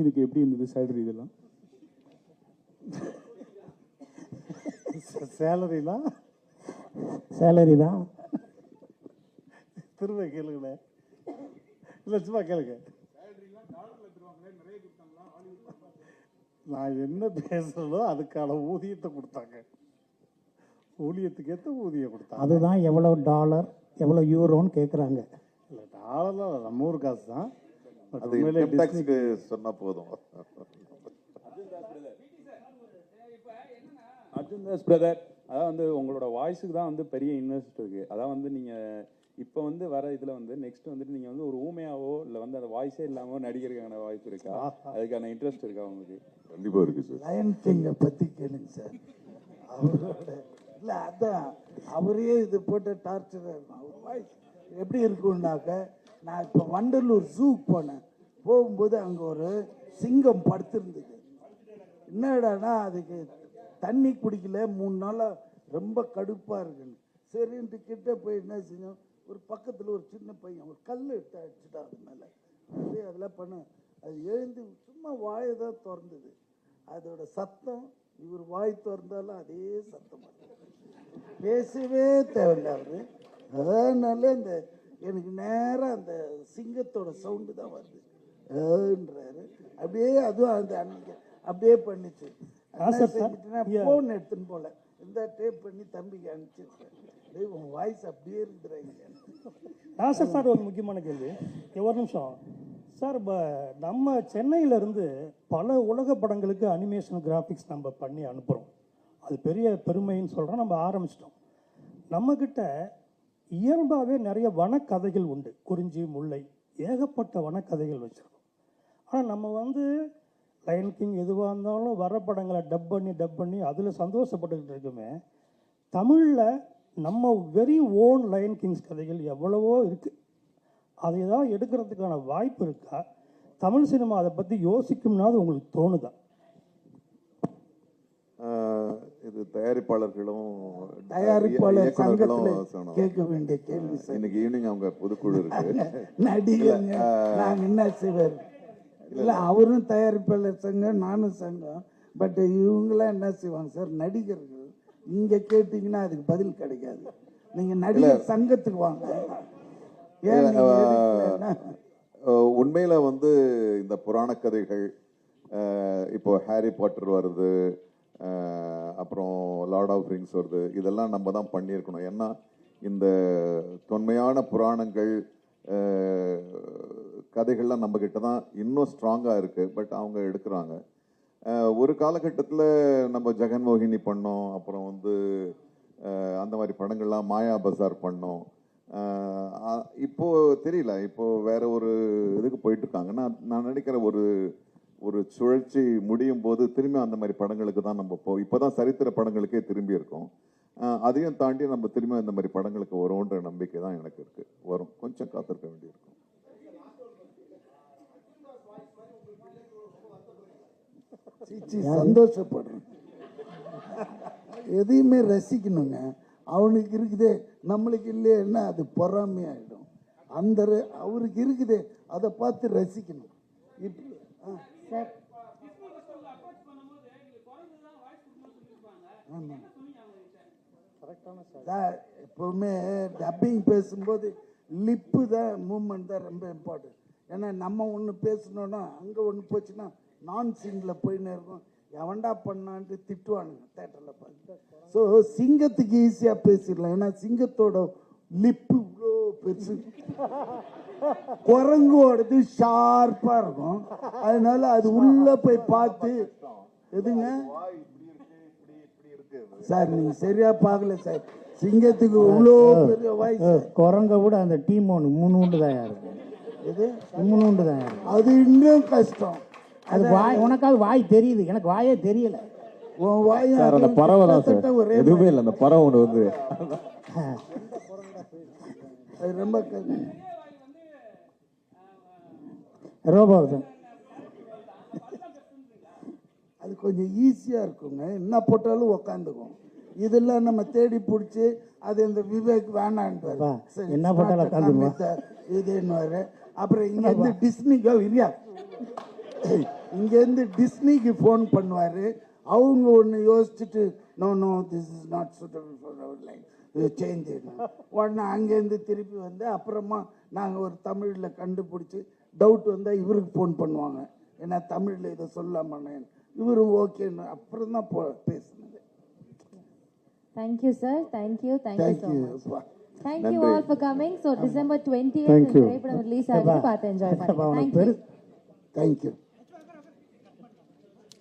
இதுக்கு எப்படி இருந்தது சேலரி இதெல்லாம்? சேலரிலாம் சேலரி தான் திரும்ப கேளுங்களேன் இல்லை சும்மா கேளுங்க. நான் என்ன பேசுறதோ அதுக்கான ஊதியத்தை கொடுத்தாங்க. ஊதியத்துக்கு ஏற்ற ஊதியம் கொடுத்தாங்க. அதுதான் எவ்வளோ டாலர் எவ்வளோ யூரோன்னு கேட்குறாங்க இல்லை டாலர்லாம் நம்ம ஊர் காசு தான் அது இன்கம் டேக்ஸ்க்கு சொன்னா போதும். அர்ஜுன் தாஸ் பிரதர் அதான் வந்து உங்களோட வாய்ஸுக்கு தான் வந்து பெரிய இன்வெஸ்ட் இருக்கு. அதான் வந்து நீங்க இப்போ வந்து வர இதுல வந்து நெக்ஸ்ட் வந்துட்டு நீங்க வந்து ஒரு ஊமையாவோ இல்ல வந்து அந்த வாய்ஸே இல்லாம நடிக்கிறதுக்கான வாய்ப்பு இருக்கா? அதுக்கான இன்ட்ரெஸ்ட் இருக்கா உங்களுக்கு? கண்டிப்பா இருக்கு சார் லயன் கிங்கை பற்றி கேளுங்க சார் அவரோட இல்லை அதான் அவரே இது போட்டு டார்ச்சர் அவர் வாய்ஸ் எப்படி இருக்கும்னாக்க நான் இப்போ வண்டலூர் ஜூக்கு போனேன். போகும்போது அங்கே ஒரு சிங்கம் படுத்திருந்தது. என்னடானா அதுக்கு தண்ணி குடிக்கல. மூணு நாளாக ரொம்ப கடுப்பாக இருக்குன்னு. சரின்ட்டு கிட்ட போய் என்ன செஞ்சோம்? ஒரு பக்கத்தில் ஒரு சின்ன பையன் ஒரு கல் எடுத்து அடிச்சுட்டான் அது மேலே. அப்படியே அதெல்லாம் பண்ண அது எழுந்து சும்மா வாயை தான் திறந்தது. அதோட சத்தம் இவர் வாய் திறந்தாலும் அதே சத்தம் பேசவே தேவையில்ல அவர். அதனால இந்த எனக்கு நேராக அந்த சிங்கத்தோட சவுண்டு தான் வருது. ஏன்றாரு? அப்படியே அதுவும் அந்த அன்னைக்கு அப்படியே பண்ணிச்சு. ஃபோன் எடுத்துன்னு போல. இந்த டேப் பண்ணி தம்பிக்கு அனுப்பிச்சிருக்கேன். உன் வாய்ஸ் அப்படியே இருக்குறாங்க ராசர் சார் ஒரு முக்கியமான கேள்வி. ஒரு நிமிஷம். சார் இப்போ நம்ம சென்னையிலேருந்து பல உலக படங்களுக்கு அனிமேஷன் கிராஃபிக்ஸ் நம்ம பண்ணி அனுப்புகிறோம் அது பெரிய பெருமைன்னு சொல்கிறோம் நம்ம ஆரம்பிச்சிட்டோம். நம்மக்கிட்ட இயல்பாகவே நிறைய வனக்கதைகள் உண்டு. குறிஞ்சி முல்லை ஏகப்பட்ட வனக்கதைகள் வச்சுருக்கோம். ஆனால் நம்ம வந்து லயன் கிங் எதுவாக இருந்தாலும் வர படங்களை டப் பண்ணி டப் பண்ணி அதில் சந்தோஷப்பட்டுக்கிட்டு இருக்குமே தமிழில் நம்ம வெரி ஓன் லயன் கிங்ஸ் கதைகள் எவ்வளவோ இருக்குது அதை தான் எடுக்கிறதுக்கான வாய்ப்பு இருக்கா? தமிழ் சினிமா அதை பற்றி யோசிக்கும்னாது உங்களுக்கு தோணுதான் இது தயாரிப்பாளர்களும் தயாரிப்பாளர் சங்கத்தில். கேட்க வேண்டிய கேள்வி சார். இன்னைக்கு ஈவினிங் அவங்க பொதுக்குழு இருக்கு. நாங்க என்ன செய்வார் இல்ல அவரும் தயாரிப்பாளர் சங்கம் நானும் சங்கம். பட் இவங்களாம் என்ன செய்வாங்க சார்? நடிகர்கள். இங்க கேட்டீங்கன்னா அதுக்கு பதில் கிடைக்காது. நீங்க நடிகர் சங்கத்துக்கு வாங்க. உண்மையில வந்து இந்த புராண கதைகள் இப்போ ஹாரி பாட்டர் வருது அப்புறம் லார்ட் ஆஃப் ரிங்ஸ் வருது. இதெல்லாம் நம்ம தான் பண்ணியிருக்கணும். ஏன்னா இந்த தொன்மையான புராணங்கள் கதைகள்லாம் நம்மக்கிட்ட தான் இன்னும் ஸ்ட்ராங்காக இருக்குது பட் அவங்க எடுக்கிறாங்க. ஒரு காலகட்டத்தில் நம்ம ஜெகன்மோகினி பண்ணோம். அப்புறம் வந்து அந்த மாதிரி படங்கள்லாம் மாயா பஜார் பண்ணோம். இப்போது இப்போ தெரியல. இப்போது வேற ஒரு இதுக்கு போயிட்டுருக்காங்க நான் நான் நினைக்கிற ஒரு ஒரு சுழற்சி முடியும் போது திரும்பி அந்த மாதிரி படங்களுக்கு தான் நம்ம போ இப்போ தான் சரித்திர படங்களுக்கே திரும்பி இருக்கோம். அதையும் தாண்டி நம்ம திரும்பி அந்த மாதிரி படங்களுக்கு வரும்ன்ற நம்பிக்கை தான் எனக்கு இருக்குது வரும். கொஞ்சம் காத்திருக்க வேண்டியிருக்கும். சீச்சி சந்தோஷப்படுறேன். எதையுமே ரசிக்கணுங்க. அவனுக்கு இருக்குதே நம்மளுக்கு இல்லையேன்னா அது பொறாமையாயிடும். அந்த அவருக்கு இருக்குதே அதை பார்த்து ரசிக்கணும். இப்ப ஆ, சார். சார் எப்பவுமே டப்பிங் பேசும்போது லிப்பு தான் மூமெண்ட் தான் ரொம்ப இம்பார்ட்டன்ட் ஏன்னா நம்ம ஒன்று பேசணும்னா அங்கே ஒன்று போச்சுன்னா நான் சிங்கில் போயின்னு இருக்கும். எவன்டா பண்ணான்ட்டு திட்டுவானுங்க தேட்டரில் பார்த்து. ஸோ சிங்கத்துக்கு ஈஸியாக பேசிடலாம். ஏன்னா சிங்கத்தோட லிப்பு பெருசு குரங்கோடது ஷார்ப்பாக இருக்கும். அதனால அது உள்ளே போய் பார்த்து எதுங்க? சார் நீங்க சரியா பார்க்கல சார். சிங்கத்துக்கு இவ்வளோ பெரிய வாய்ஸ் குரங்க விட அந்த டீம் ஒன்று மூணு உண்டு தான் இருக்கு இது மூணு உண்டு தான் இருக்கு அது இன்னும் கஷ்டம். அது வாய் உனக்காவது வாய் தெரியுது. எனக்கு வாயே தெரியல. உன் வாய் சார் அந்த பறவை தான் சார். எதுவுமே இல்லை அந்த பறவை ஒன்று வந்து. அது ரொம்ப கஷ்டம். ரோபோ தான் அது கொஞ்சம் ஈஸியா இருக்குங்க. என்ன போட்டாலும் உக்காந்துக்கும். இதெல்லாம் நம்ம தேடி பிடிச்சி அது இந்த விவேக் சரி, என்ன போட்டாலும்? காமித்த இதுன்னு அப்புறம் இங்க இருந்து டிஸ்னிக்கோ இல்லையா இங்கேருந்து டிஸ்னிக்கு ஃபோன் பண்ணுவார். அவங்க ஒன்று யோசிச்சுட்டு no no this is not suitable for our life change உடனே அங்கேருந்து திருப்பி வந்து அப்புறமா நாங்கள் ஒரு தமிழில் கண்டுபிடிச்சி டவுட் வந்தால் இவருக்கு ஃபோன் பண்ணுவாங்க. ஏன்னா தமிழில் இதை சொல்லாமண்ணே இவரும் ஓகேன்னு அப்புறம் தான் போ பேசுனது. Thank you, sir. Thank you. Thank you so much. Thank you Thank you all for coming. So December 20th Thank you. திரைப்படம் ரிலீஸ் ஆகுது பார்த்து என்ஜாய் பண்ணுங்க. உனக்கு Thank you. பெரு தேங்க்யூ